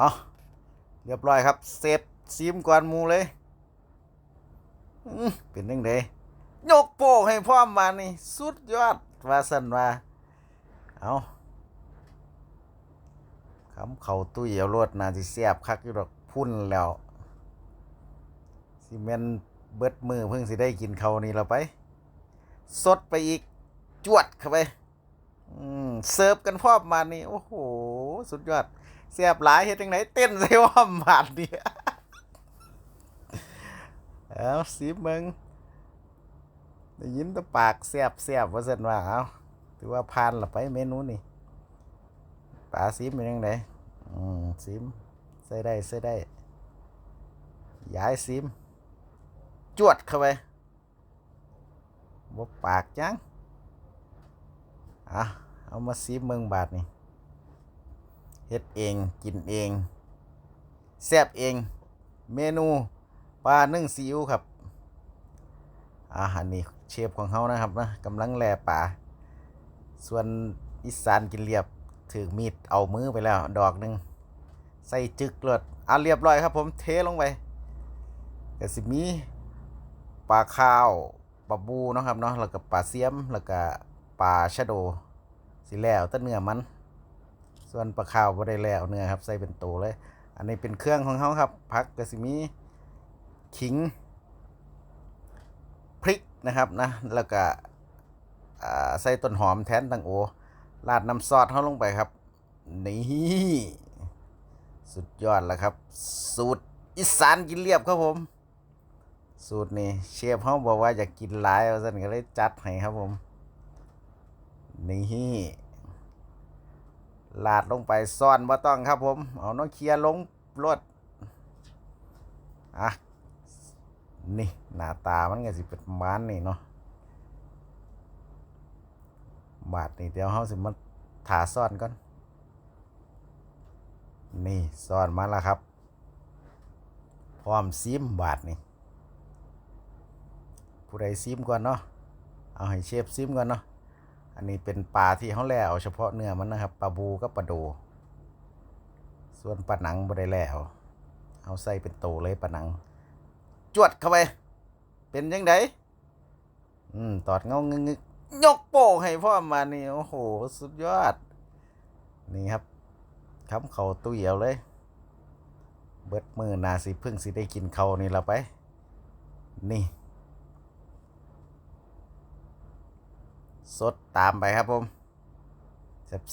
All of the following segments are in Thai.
เอาเรียบร้อยครับเสร็จซีมก่อนมูเลยเป็นยังไงยกโป้งให้พร้อมมานี่สุดยอดว่าสันว่า เอาคำเขาตุ้ยเอารวดนาสิเสียบคักอยู่ดอกพุ่นแล้วสิเมนเบิดมือเพิ่งสิได้กินเขานี่เราไป สดไปอีกจวดเข้าไปเสิร์ฟกันพอมมานี่ โอ้โห สุดยอด เสียบหลายเฮ็ดจังไหนเต้นใส่ว่าบาดนี่เอาสิเบิงได้ยินแตะปากเสียบเสียบว่าซั่นว่าเอาถือว่าผ่านละไปเมนูนี่ปลาซิมเป็นยังไงอืมซิมใส่ได้ใส่ได้ย้ายซิม จวดเข้าไปบ่ปากจังอะเอามาซีเมืองบาทนี่ เฮ็ดเองกินเองแซ่บเอง เมนูปลานึ่งซีอิ๊วครับ อาหารนี้เชฟของเขานะครับนะกำลังแล่ปลาส่วนอีสานกินเรียบถือมีดเอามือไปแล้ว ดอกหนึ่งใส่จึกเลือดอะเรียบร้อยครับ ผมเทลงไปก็สิมีปลาข้าวปลาบูนะครับเนาะแล้วก็ปลาเสียมแล้วก็ปลาชะโดสิแล้วต้เนื้อมัน ส่วนปลาขาวบ่ได้แล้วเนื้อครับ ใส่เป็นตัวเลย อันนี้เป็นเครื่องของเขาครับผักกระสิมีขิงพริกนะครับนะแล้วก็ใส่ต้นหอมแทนตังโอราดน้ำซอสเขาลงไปครับ นี่สุดยอดแล้วครับ สูตรอีสานกินเรียบครับผม สูตรนี้เชฟเขาบอกว่าอยากกินหลายว่าซั่นก็เลยจัดให้ครับผม นี่ ลาดลงไปซ่อนบ่ต้องครับผม เอาน้องเคลียร์ลงรถอะนี่หน้าตามันก็สิเป็นมานนี่เนาะบาทนี่เดี๋ยวเฮาสิมาถาซ่อนก่อนนี่ซ่อนมาแล้วครับ พร้อมซิมบาทนี่ผู้ใดซิมก่อนเนาะเอาให้เชฟซิมก่อนเนาะ อันนี้เป็นปลาที่เขาแล่เอาเฉพาะเนื้อมันนะครับปลาบูกับปลาโด ส่วนปลาหนังบ่ได้แล่เอาเอาใส่เป็นโตเลยปลาหนัง จวดเข้าไป เป็นยังไงอืม ตอดเงางึกยกโป้งให้พ่อมานี่โอ้โห สุดยอด นี่ครับคำเขาตุ้ยเอาเลย เบิดมือนาสิพึ่งสิได้กินเขานี่ละไป นี่ สดตามไปครับผม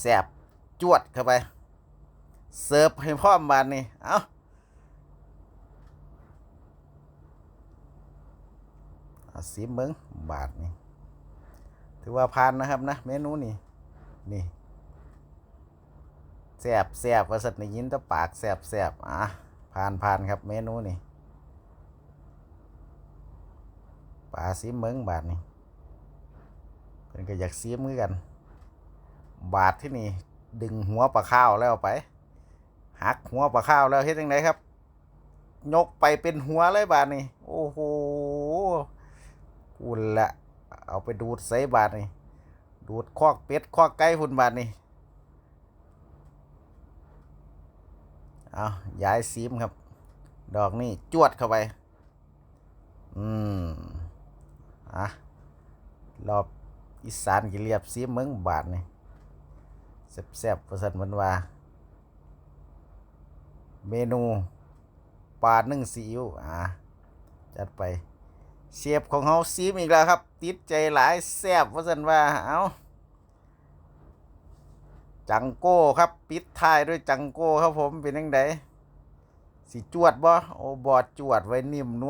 แซ่บๆจวดเข้าไป เสิร์ฟให้พร้อมบานนี่ เอาเอาสีเมืองบาทนี่ถือว่าผ่านนะครับนะ เมนูนี่ นี่แซ่บแซ่บว่าสัตว์ในยินตะปากแซ่บแซ่บอะผ่านผ่านครับเมนูนี่ปลาสีเมืองบาทนี่ เพิ่นก็อยากเสียมือกัน บาดที่นี่ ดึงหัวปลาข้าวแล้วไป หักหัวปลาข้าวแล้วเฮ็ดยังไงครับ ยกไปเป็นหัวเลยบาดนี่โอ้โหอุ่นละ เอาไปดูดใส่บาดนี่ดูดคอกเป็ดคอกไก่พุ่นบาดนี่เอาย้ายซีมครับ ดอกนี่จวดเข้าไป อืม อะ รอบ อีสานกิเรียบซีเมืองบาทนี่แซ่บๆประสันมันว่า เมนูปลานึ่งซีอิ๊วอ่าจัดไปเชฟของเขาซีมอีกแล้วครับ ติดใจหลายแซ่บประสันว่าเอาจังโก้ครับ ปิดท้ายด้วยจังโก้ครับผมเป็นยังไงสิจวดบ่โอ้บอดจวดไว้นิ่มนวล